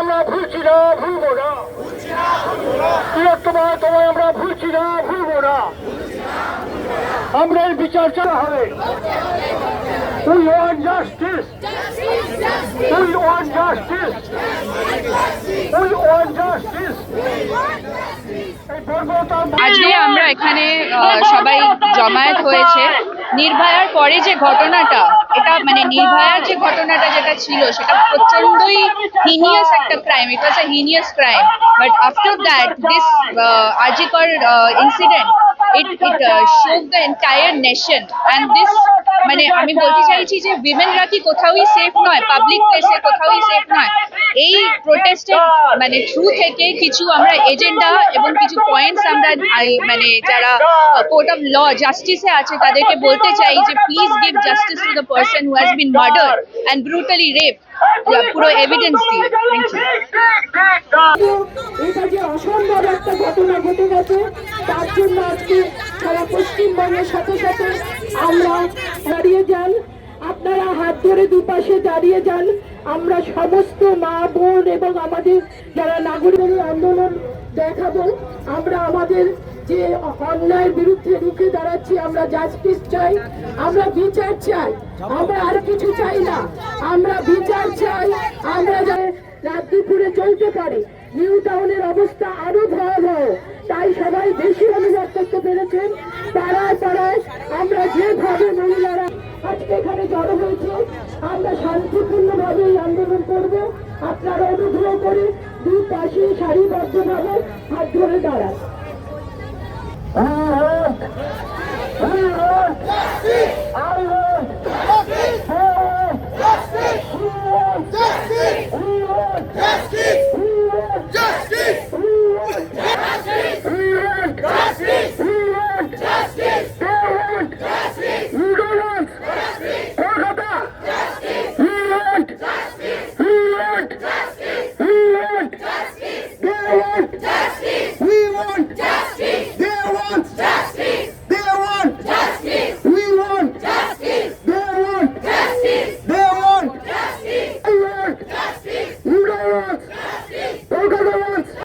আমরা ভুলছি না ভুলবো আমরা এই বিচার চালা হবে justice. We want justice. We want justice. এই বর্বরতা আজকে আমরা এখানে সবাই জমায়েত হয়েছে নির্ভয়ার পরে যে ঘটনাটা এটা মানে নির্ভয়ার যে ঘটনাটা যেটা ছিল সেটা প্রচন্ডই হিনিয়াস একটা crime it was a heinous crime but after that this RG Kar incident it it shook the entire nation and this মানে আমি বলতে চাইছি যে উইমেনরা কি কোথাওই সেফ নয় পাবলিক প্লেসে কোথাওই সেফ নয়। এই প্রোটেস্টের মানে থ্রু থেকে কিছু আমরা এজেন্ডা এবং কিছু পয়েন্টস আমরা মানে যারা কোর্ট অফ ল জাস্টিসে আছে, তাদেরকে বলতে চাই যে please give justice to the person who has been murder and brutally rape পুরো এভিডেন্স দিয়ে। এটা যে অসম্ভব একটা ঘটনা ঘটে গেছে তার জন্য আজকে সারা পশ্চিমবঙ্গের সাথে সাথে আমরা আপনারা হাত ধরে দুপাশে দাঁড়িয়ে যান। আমরা সমস্ত মা, বোন এবং আমাদের যারা নাগরিক আন্দোলন দেখাবো, আমরা আমাদের যে অন্যায়ের বিরুদ্ধে রুখে দাঁড়াচ্ছি, আমরা জাস্টিস চাই, আমরা বিচার চাই, আমরা আর কিছু চাই না। আমরা বিচার চাই, আমরা যাতে রাত দুপুরে চলতে পারে। নিউ টাউনের অবস্থা আরও ভয়াবহ। তাই সবাই বেশি অনুভব করতে পেরেছেন। পাড়ায় পাড়ায় আমরা যেভাবে মহিলারা আজকে এখানে জড়ো হয়েছে। আমরা শান্তিপূর্ণভাবে এই আন্দোলন করব। আপনারা অনুগ্রহ করে দুই পাশে সারিবদ্ধভাবে হাত ধরে দাঁড়ান।